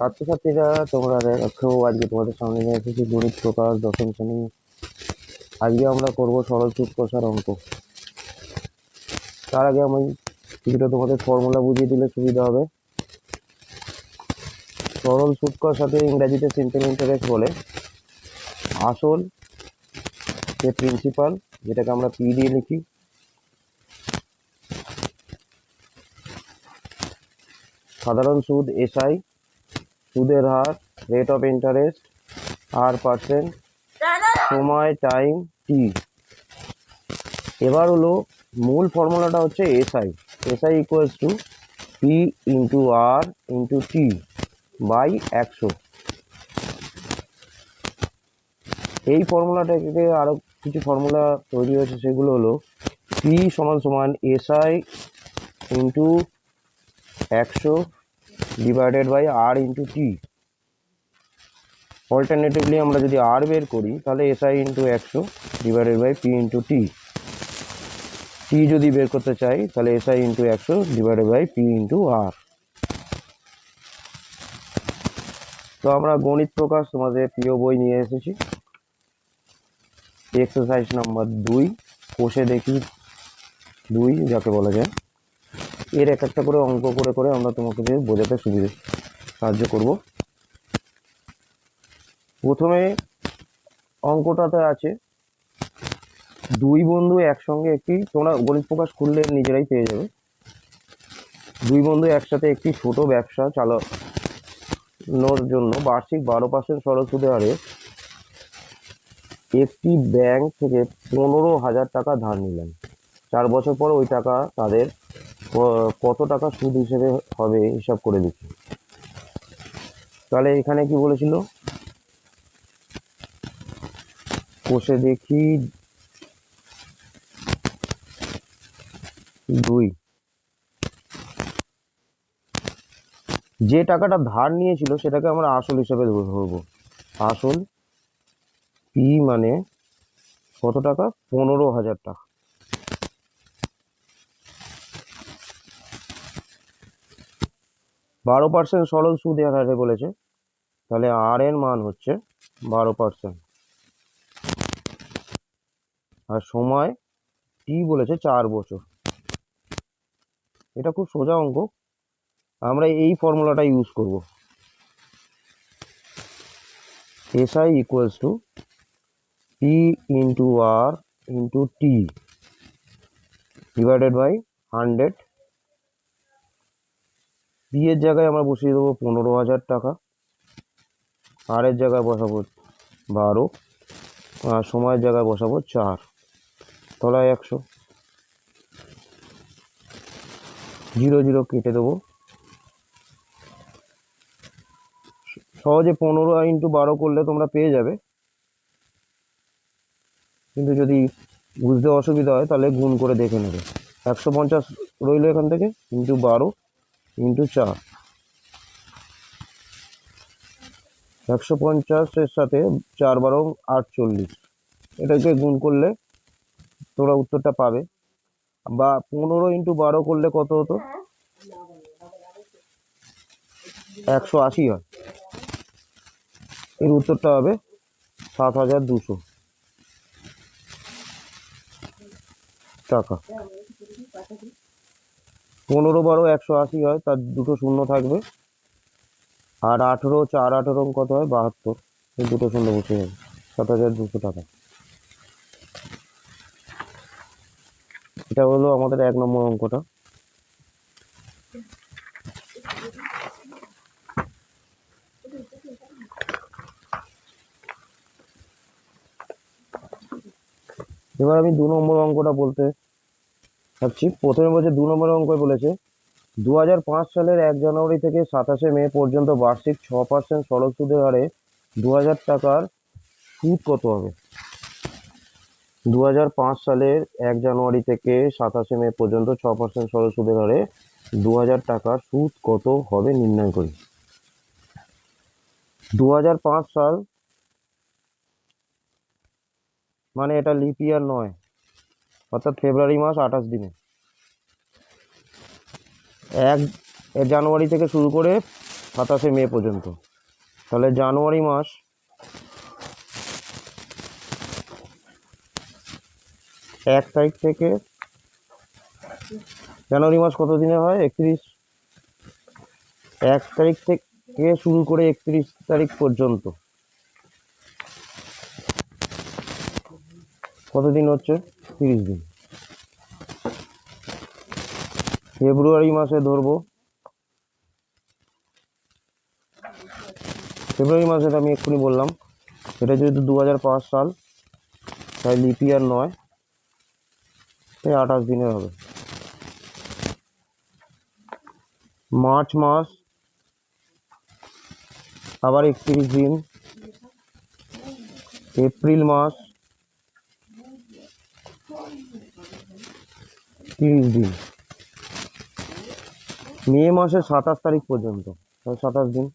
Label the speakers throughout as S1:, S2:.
S1: ছাত্রছাত্রীরা তোমরা দেখো, আজকে তোমাদের সামনে নিয়ে এসেছি গণিত প্রকাশ, দশম শ্রেণি। আজকে আমরা করব সরল কষার অঙ্ক। তার আগে আমি কিছুটা তোমাদের ফর্মুলা বুঝিয়ে দিলে সুবিধা হবে। সরল সুদ কষাতে ইংরাজিতে সিম্পল ইন্টারেস্ট বলে। আসল যে প্রিন্সিপাল যেটাকে আমরা পি দিয়ে লিখি। সাধারণ সুদ এসআই সুদের হার rate of interest R percent সময় টাইম টি এবার হলো মূল ফর্মুলাটা হচ্ছে SI SI equals to P into R into T by একশো। এই ফর্মুলাটা থেকে আরও কিছু ফর্মুলা তৈরি হয়েছে, সেগুলো হলো পি সমান সমান এসআই ইন্টু একশো divided by R into T alternatively আমরা যদি আর বের করি, তাহলে এসআই ইন্টু একশো divided by P into T T যদি বের করতে চাই, তাহলে এসআই ইন্টু একশো divided by P into R তো আমরা গণিত প্রকাশ তোমাদের প্রিয় বই নিয়ে এসেছি। এক্সারসাইজ নাম্বার দুই, কোষে দেখি। দুই, যাকে বলা যায়। এর এক একটা করে অঙ্ক করে করে আমরা তোমাকে বোঝাতে সুবিধে সাহায্য করব। প্রথমে অঙ্কটাতে আছে, দুই বন্ধু একসঙ্গে একটি তোমরা গণিত প্রকাশ খুললে নিজেরাই পেয়ে যাবে। দুই বন্ধু একসাথে একটি ছোট ব্যবসা চালানোর জন্য বার্ষিক বারো পার্সেন্ট সরল সুদের হারে একটি ব্যাংক থেকে পনেরো হাজার টাকা ধার নিলেন। চার বছর পর ওই টাকা তাদের কত টাকা সুদ হিসেবে হবে হিসাব করে দিচ্ছি তাহলে এখানে কি বলেছিল? কোষে দেখি দুই। যে টাকাটা ধার নিয়েছিল সেটাকে আমরা আসল হিসেবে ধরবো। আসল পি মানে? কত টাকা? পনেরো হাজার টাকা। বারো পার্সেন্ট সরল সুদ হারে বলেছে। তাহলে আর এর মান হচ্ছে বারো পার্সেন্ট আর সময় টি বলেছে চার বছর। এটা খুব সোজা অঙ্ক। আমরা এই ফর্মুলাটা ইউজ করব। SI equals to P into R into T divided by hundred এর জায়গায় আমরা বসিয়ে দেবো পনেরো হাজার টাকা। আরের জায়গায় বসাবো বারো, আর সময়ের জায়গায় বসাবো চার। তলায় একশো। জিরো জিরো কেটে দেবো। সহজে পনেরো ইন্টু বারো করলে তোমরা পেয়ে যাবে। কিন্তু যদি বুঝতে অসুবিধা হয় তাহলে গুণ করে দেখে নেবে। একশো পঞ্চাশ রইল এখান থেকে, ইন্টু বারো। ইন্টু চার একশো পঞ্চাশের সাথে চার বারো আটচল্লিশ। এটাকে গুণ করলে তোমরা উত্তরটা পাবে। বা পনেরো ইন্টু বারো করলে কত হতো? একশো আশি হয়। এর উত্তরটা হবে সাত হাজার দুশো টাকা। পনেরো বারো একশো আশি হয়, তার দুটো শূন্য থাকবে। আর আঠেরো, চার আঠেরো কত হয়? বাহাত্তর। এই দুটো শূন্য বসে যাবে। সাত হাজার দুশো টাকা। এটা হলো আমাদের এক নম্বর অঙ্কটা। এবার আমি দু নম্বর অঙ্কটা বলতে চাচ্ছি প্রথমে বলছে দু নম্বর অঙ্কয় বলেছে। দু হাজার পাঁচ সালের এক জানুয়ারি থেকে সাতাশে মে পর্যন্ত বার্ষিক ছ পার্সেন্ট সড়ক সুদের হারে দু হাজার টাকার সুদ কত হবে? দু হাজার পাঁচ সালের এক জানুয়ারি থেকে সাতাশে মে পর্যন্ত ছ পার্সেন্ট সরল সুদের হারে দু হাজার টাকার সুদ কত হবে নির্ণয় করি। দু হাজার পাঁচ সাল মানে এটা লিপ ইয়ার নয়। অর্থাৎ ফেব্রুয়ারি মাস আঠাশ দিনে। এক জানুয়ারি থেকে শুরু করে সাতাশে মে পর্যন্ত। তাহলে জানুয়ারি মাস এক তারিখ থেকে জানুয়ারি মাস কত দিনে হয়? একত্রিশ। এক তারিখ থেকে শুরু করে একত্রিশ তারিখ পর্যন্ত। কতদিন হচ্ছে? তিরিশ দিন। ফেব্রুয়ারি মাসে ধরবো। ফেব্রুয়ারি মাসে আমি এক্ষুনি বললাম। এটা যেহেতু দু হাজার পাঁচ সাল, তাই লিপ ইয়ার নয়। তাই আঠাশ দিনের হবে। মার্চ মাস, আবার একত্রিশ দিন। এপ্রিল মাস তিরিশ দিন। মে মাসের সাতাশ তারিখ পর্যন্ত সাতাশ দিন।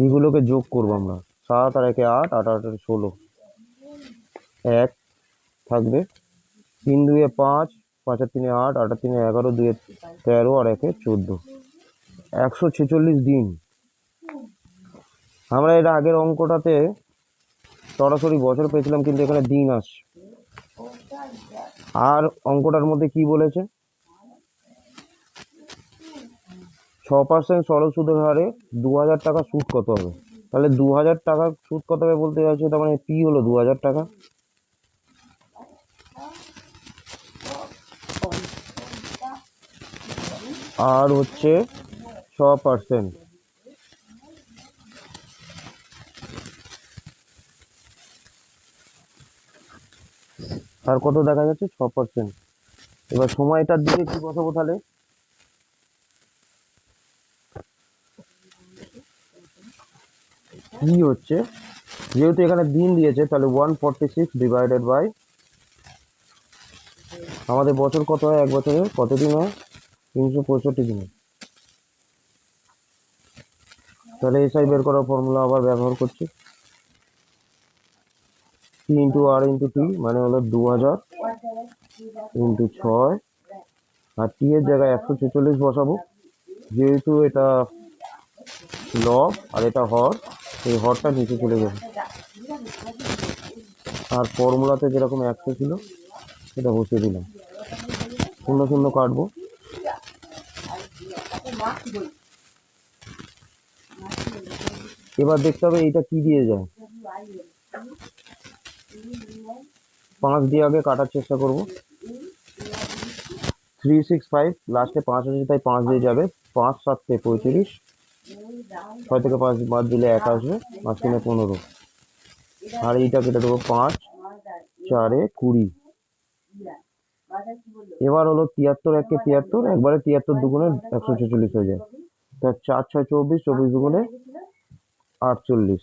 S1: এইগুলোকে যোগ করব আমরা। সাত আর একে আট আট আট ষোলো। এক থাকবে। তিন দুয়ে পাঁচ পাঁচ আর তিনে আট আট আর তিনে এগারো, দুয়ে তেরো আর একে চোদ্দ। একশো ছেচল্লিশ দিন। আমরা এটা আগের অঙ্কটাতে সরাসরি বছর পেয়েছিলাম, কিন্তু এখানে দিন আসছে। আর অঙ্কটার মধ্যে কি বলেছে? ছ পার্সেন্ট সরল সুদের হারে দু হাজার টাকা সুদ কত হবে? তাহলে দু হাজার টাকা সুদ কত হবে বলতে চাইছে তার মানে পি হলো দু হাজার টাকা। আর হচ্ছে ছ পার্সেন্ট আর কত দেখা যাচ্ছে? ছ পার্সেন্ট এবার সময়টার দিকে কি বসাবো তাহলে কি হচ্ছে? যেহেতু এখানে দিন দিয়েছে, তাহলে one forty six divided by আমাদের বছর কত হয়? এক বছরে কত দিন হয়? তিনশো পঁয়ষট্টি দিন। তাহলে এসআই বের করার ফর্মুলা আবার ব্যবহার করছি। টি ইন্টু আর ইন্টু টি মানে হলো দু হাজার ইন্টু ছয়। আর টি এর জায়গায় একশো ছেচল্লিশ বসাবো। যেহেতু এটা লব আর এটা হর এই হরটা নিচে চলে যাবে। আর ফর্মুলাতে যেরকম একশো ছিল, সেটা বসিয়ে দিলাম। শূন্য শূন্য কাটবো। এবার দেখতে হবে এইটা কি দিয়ে যায়। পাঁচ দিয়ে আগে কাটার চেষ্টা করব। থ্রি সিক্স ফাইভ লাস্টে পাঁচ আছে তাই পাঁচ দিয়ে যাবে। পাঁচ সাতটে পঁয়ত্রিশ। ছয় থেকে পাঁচ বাদ দিলে এক আসবে পাঁচ তিনে পনেরো। আর এইটা কেটে দেবো, পাঁচ, চারে কুড়ি। এবার হলো তিয়াত্তর, একে তিয়াত্তর, একবারে তিয়াত্তর দুগুণে একশো ছেচল্লিশ হয়ে যায়। তা চার, ছয়, চব্বিশ চব্বিশ দুগুণে আটচল্লিশ।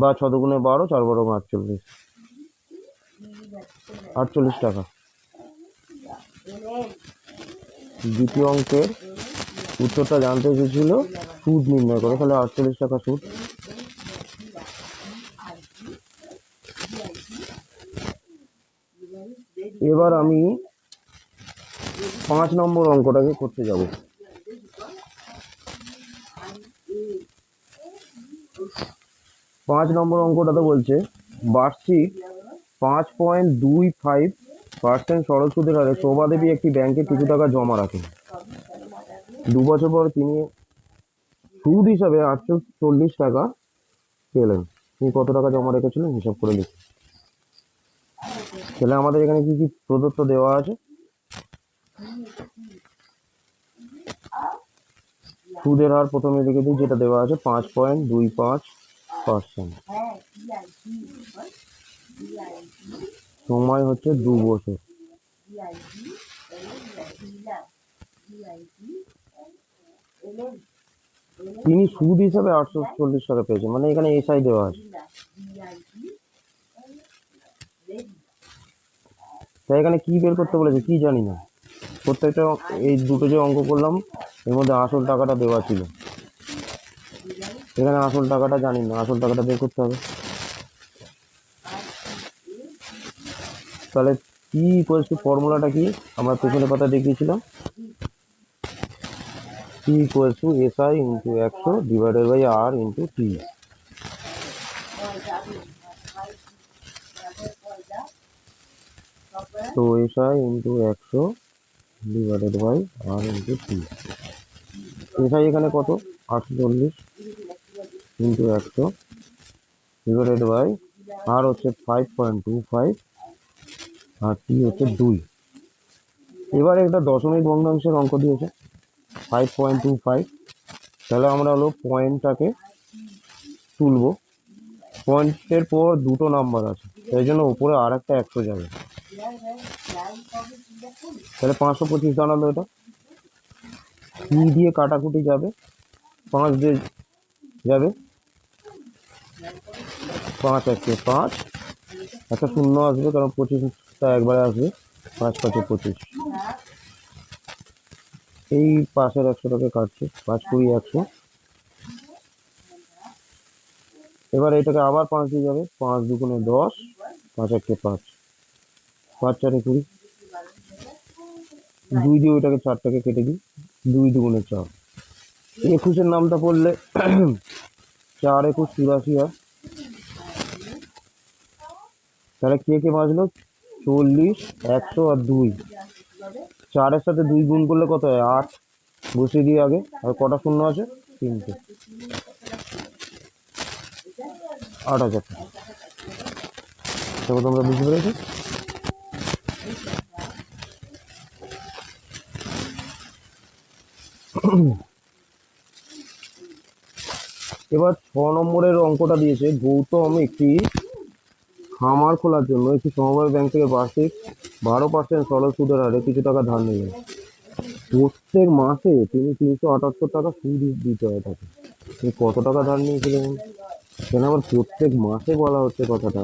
S1: বা ছ বারো, চার বারো আটচল্লিশ। আটচল্লিশ টাকা। দ্বিতীয় অঙ্কের উত্তরটা জানতে চেয়েছিল সুদ নির্ণয় করে, তাহলে আটচল্লিশ টাকা সুদ। এবার আমি পাঁচ নম্বর অঙ্কটাকে করতে যাব। পাঁচ নম্বর অঙ্কটাতে বলছে। বার্ষিক পাঁচ পয়েন্ট দুই ফাইভ পার্সেন্ট সরল সুদের হারে শোভা দেবী একটি ব্যাংকে কিছু টাকা জমা রাখেন। দু বছর পর তিনি সুদ হিসাবে আটশো চল্লিশ টাকা পেলেন। তিনি কত টাকা জমা রেখেছিলেন হিসাব করে লিখুন। তাহলে আমাদের এখানে কি কি প্রদত্ত দেওয়া আছে? সুদের হার প্রথমে লিখে দিই, যেটা দেওয়া আছে, পাঁচ পয়েন্ট দুই পাঁচ পার্সেন্ট। সময় হচ্ছে দু বছর। তিনি সুদ হিসাবে আটশো চল্লিশ টাকা পেয়েছেন মানে এখানে এসআই দেওয়া আছে। তাই এখানে কি বের করতে বলেছে কি জানি না। প্রত্যেকটা এই দুটো যে অঙ্ক করলাম এর মধ্যে আসল টাকাটা দেওয়া ছিল। এখানে আসল টাকাটা জানি না, আসল টাকাটা বের করতে হবে। তাহলে পি ইকুয়ালস ফর্মুলাটা কি? আমরা পেছনের কথা দেখিয়েছিলাম। P equals to S I into একশো divided by R into T তো এস আই ইন্টু একশো divided by R into T S I এখানে কত? আটশো চল্লিশ ইন্টু একশো। ডিভাইডেড বাই আর হচ্ছে ফাইভ পয়েন্ট টু ফাইভ আর টি হচ্ছে দুই। এবার একটা দশমিক ভগ্নাংশের অঙ্ক দিয়েছে ফাইভ পয়েন্ট টু ফাইভ তাহলে আমরা হলো পয়েন্টটাকে তুলবো। পয়েন্টের পর দুটো নাম্বার আছে সেই জন্য উপরে আর একটা একশো যাবে। তাহলে পাঁচশো পঁচিশ দাঁড়াল এটা। ই দিয়ে কাটাকুটি যাবে, পাঁচ দিয়ে যাবে। পাঁচ একে পাঁচ। একটা শূন্য আসবে, কারণ পঁচিশটা একবারে আসবে। পাঁচ, পাঁচে, পঁচিশ। এই পাশের একশোটাকে কাটছে, পাঁচ, কুড়ি, একশো। এবার এটাকে আবার পাঁচ দিয়ে যাবে, পাঁচ দুগুণে দশ, পাঁচ একে পাঁচ। পাঁচ, চারে কুড়ি। দুই দিয়ে ওইটাকে চারটাকে কেটে দিই, দুই দুগুণে চার। একুশের নামটা পড়লে চার একুশ চুরাশি হয় তাহলে কে কে বাঁচলো চল্লিশ একশো আর দুই চারের সাথে দুই গুণ করলে কত হয় আট বসিয়ে দিয়ে আগে আর কটা শূন্য আছে তিনটে আট হাজার টাকা তবে তোমরা বুঝতে পেরেছ এবার ছ নম্বরের অঙ্কটা দিয়েছে। গৌতম একটি খামার খোলার জন্য একটি সমবায় ব্যাংক থেকে বার্ষিক বারো পার্সেন্ট সরল সুদের হারে কিছু টাকা ধার নিলেন। প্রত্যেক মাসে তিনি তিনশো আটাত্তর টাকা সুদ দিতে হয় তাকে। তিনি কত টাকা ধার নিয়েছিলেন? কেন আবার প্রত্যেক মাসে বলা হচ্ছে কথাটা?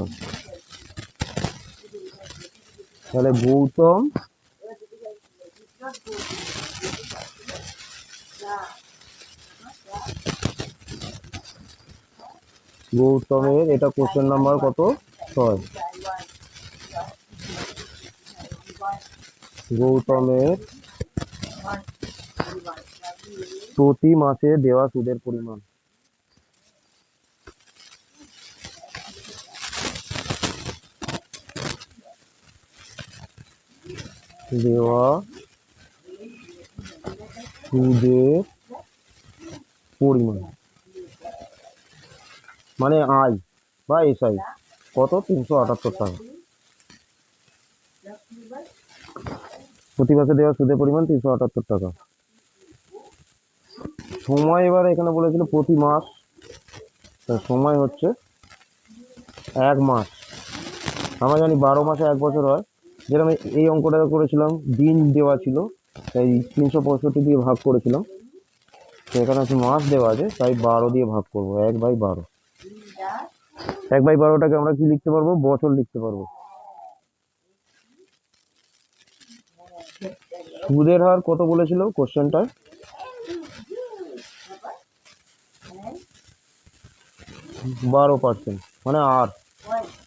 S1: তাহলে গৌতম গৌতমের এটা কোশ্চেন নাম্বার কত? ছয়। গৌতমের প্রতি মাসে দেওয়া সুদের পরিমাণ। দেওয়া সুদের পরিমাণ। মানে আয় বা এসআই কত? তিনশো আটাত্তর টাকা। প্রতি মাসে দেওয়া সুদের পরিমাণ তিনশো আটাত্তর টাকা। সময় এবার এখানে বলেছিল প্রতি মাস। সময় হচ্ছে এক মাস। আমরা জানি বারো মাসে এক বছর হয়। যেরকম এই অঙ্কটা করেছিলাম, দিন দেওয়া ছিল, তাই তিনশো পঁয়ষট্টি দিয়ে ভাগ করেছিলাম। এখানে হচ্ছে মাস দেওয়া আছে, তাই বারো দিয়ে ভাগ করব, এক বাই বারো। এক বাই বারোটাকে আমরা কি লিখতে পারব? বছর লিখতে পারব। সুদের হার কত বলেছিল কোশ্চেনটায় বারো পার্সেন্ট মানে আর।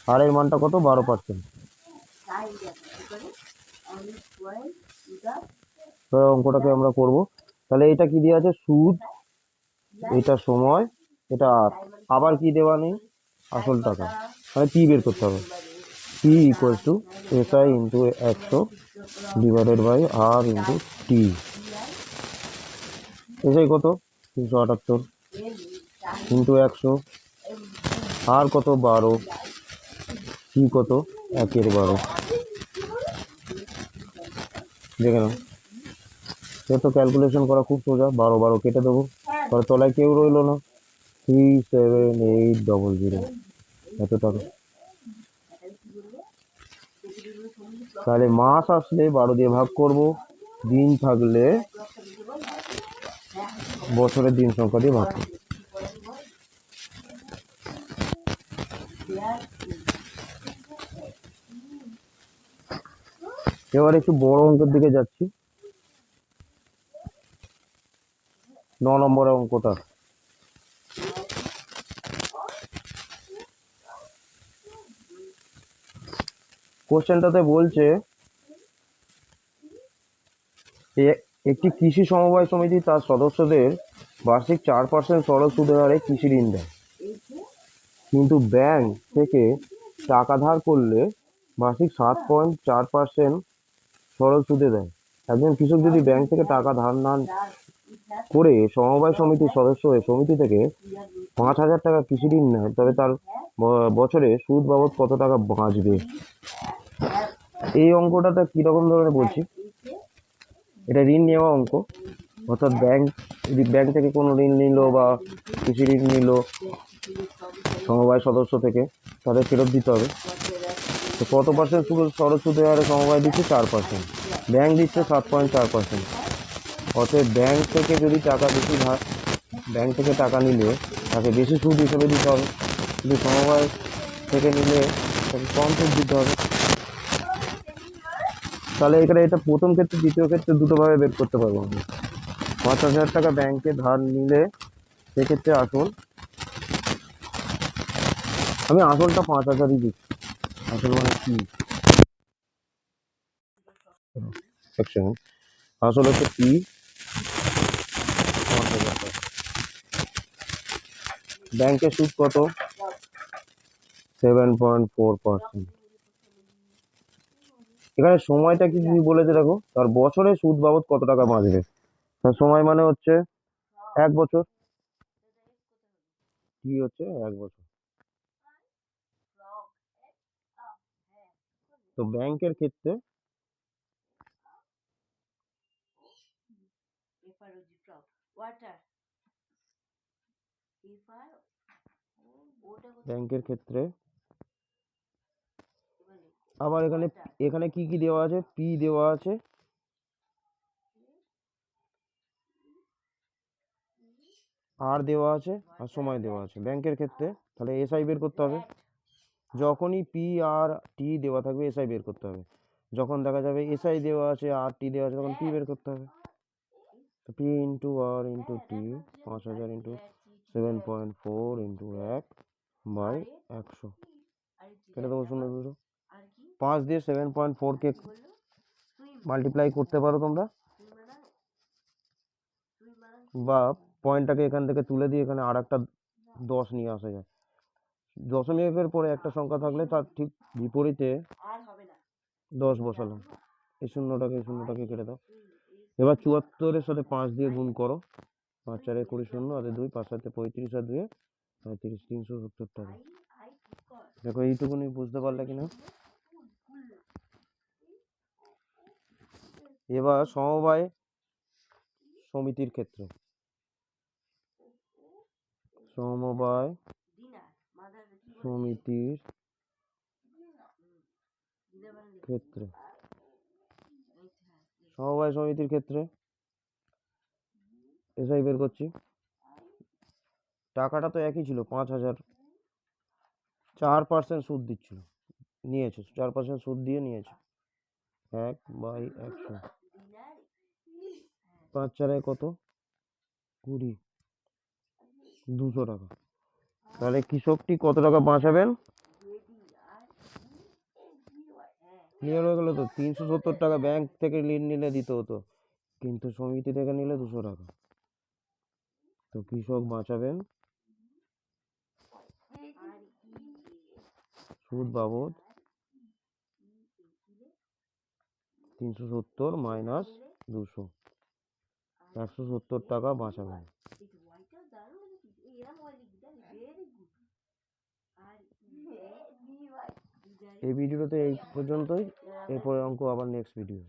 S1: আর এর মানটা কত? বারো পার্সেন্ট। অঙ্কটাকে আমরা করব। তাহলে এটা কি দেওয়া আছে? সুদ। এটা সময়, এটা আর। আবার কি দেওয়া নেই? আসল টাকা। মানে পি বের করতে হবে। P equal to S I into একশো divided by R into T S I কত? তিনশো আটাত্তর। ইন্টু একশো আর কত? বারো। টি কত? একের বারো। দেখে নাও। সে তো ক্যালকুলেশন করা খুব সোজা। বারো বারো কেটে দেবো। পরে তলায় কেউ রইল না। Three seven eight double zero এত টাকা তাহলে মাস আসলে বারো দিয়ে ভাগ করব। দিন থাকলে বছরের দিন সংখ্যা দিয়ে ভাগ করব। এবার একটু বড় অঙ্কের দিকে যাচ্ছি। ন নম্বরের অঙ্কটা। কোশ্চেনটাতে বলছে একটি কৃষি সমবায় সমিতি তার সদস্যদের বার্ষিক চার পার্সেন্ট সরল সুদের হারে কৃষি ঋণ দেয়। কিন্তু ব্যাংক থেকে টাকা ধার করলে বার্ষিক সাত পয়েন্ট চার পার্সেন্ট সরল সুদে দেয়। একজন কৃষক যদি ব্যাংক থেকে টাকা ধার না করে সমবায় সমিতির সদস্য হয়ে সমিতি থেকে পাঁচ হাজার টাকা কৃষি ঋণ নেয়, তবে তার বছরে সুদ বাবদ কত টাকা বাঁচবে? এই অঙ্কটাতে কীরকম ধরনের বলছি? এটা ঋণ নেওয়া অঙ্ক। অর্থাৎ ব্যাংক যদি ব্যাংক থেকে কোনো ঋণ নিল বা কৃষি ঋণ নিল, সমবায় সদস্য থেকে তাদের ফেরত দিতে হবে। তো কত পার্সেন্ট সুদ সরল সুদের হারে সমবায় দিচ্ছে? চার পার্সেন্ট ব্যাংক দিচ্ছে সাত পয়েন্ট চার পার্সেন্ট অতএব ব্যাংক থেকে যদি টাকা বেশি ধার ব্যাংক থেকে টাকা নিলে তাকে বেশি সুদ হিসেবে দিতে হবে। কিন্তু সমবায় থেকে নিলে তাকে কম সুদ দিতে হবে। তাহলে এখানে এটা প্রথম ক্ষেত্রে, দ্বিতীয় ক্ষেত্রে দুটোভাবে বের করতে পারব আমি পাঁচ হাজার টাকা ব্যাংকে ধার নিলে সেক্ষেত্রে আসল, আমি আসলটা পাঁচ হাজারই দিচ্ছি। আসল মানে কি? আসল হচ্ছে পি পাঁচ ব্যাংকের সুদ কত? সেভেন পয়েন্ট ফোর পার্সেন্ট এখানে সময়টা কি কি বলেছে দেখো তার বছরে সুদ বাবদ কত টাকা বাঁচবে? তার সময় মানে হচ্ছে এক বছর। কি হচ্ছে? এক বছর। তো ব্যাংকের ক্ষেত্রে ব্যাংকের ক্ষেত্রে? আবার এখানে এখানে কি কি দেওয়া আছে? পি দেওয়া আছে। আর দেওয়া আছে আর সময় দেওয়া আছে। ব্যাংকের ক্ষেত্রে তাহলে এসআই বের করতে হবে। যখনই পি আর টি দেওয়া থাকবে, এসআই বের করতে হবে। যখন দেখা যাবে এসআই দেওয়া আছে, আর টি দেওয়া আছে, তখন পি বের করতে হবে। P into R into T, পাঁচ হাজার into seven point four into এক বাই একশো। কেটে দেবো শূন্য
S2: কি
S1: পাঁচ দিয়ে সেভেন পয়েন্ট ফোরকে মাল্টিপ্লাই করতে পারো তোমরা। বা পয়েন্টটাকে এখান থেকে তুলে দিয়ে এখানে আর একটা দশ নিয়ে আসা যায়। দশমিকের পরে একটা সংখ্যা থাকলে তার ঠিক বিপরীতে দশ বসালাম। এই শূন্যটাকে এই শূন্যটাকে কেটে দাও। এবার চুয়াত্তরের সাথে পাঁচ দিয়ে গুণ করো। পাঁচ, চারে কুড়ি শূন্য, আর দুই, পাঁচ সাথে পঁয়ত্রিশ, আর দুয়ে পঁয়ত্রিশ, তিনশো সত্তর টাকা। দেখো এইটুকুনি বুঝতে পারলে কিনা? এবার সমবায় সমিতির ক্ষেত্রে। সমবায় সমিতির ক্ষেত্রে। সমবায় সমিতির ক্ষেত্রে এসআই বের করছি। টাকাটা তো একই ছিল, পাঁচ হাজার। চার পার্সেন্ট সুদ দিচ্ছিল, নিয়েছে, চার পার্সেন্ট সুদ দিয়ে নিয়েছে। এক বাই একশো। পাঁচ চারে কত? কুড়ি। দুশো টাকা। তাহলে কৃষকটি কত টাকা বাঁচাবেন? ক্লিয়ার হয়ে গেলো তো? তিনশো সত্তর টাকা ব্যাংক থেকে ঋণ নিলে দিতে হতো। কিন্তু সমিতি থেকে নিলে দুশো টাকা। তো কৃষক বাঁচাবেন? সুদ বাবদ তিনশো সত্তর মাইনাস দুশো। একশো সত্তর টাকা
S2: বাঁচাবে।
S1: এই ভিডিওতে এই পর্যন্তই। এরপরে অঙ্ক আবার নেক্সট ভিডিও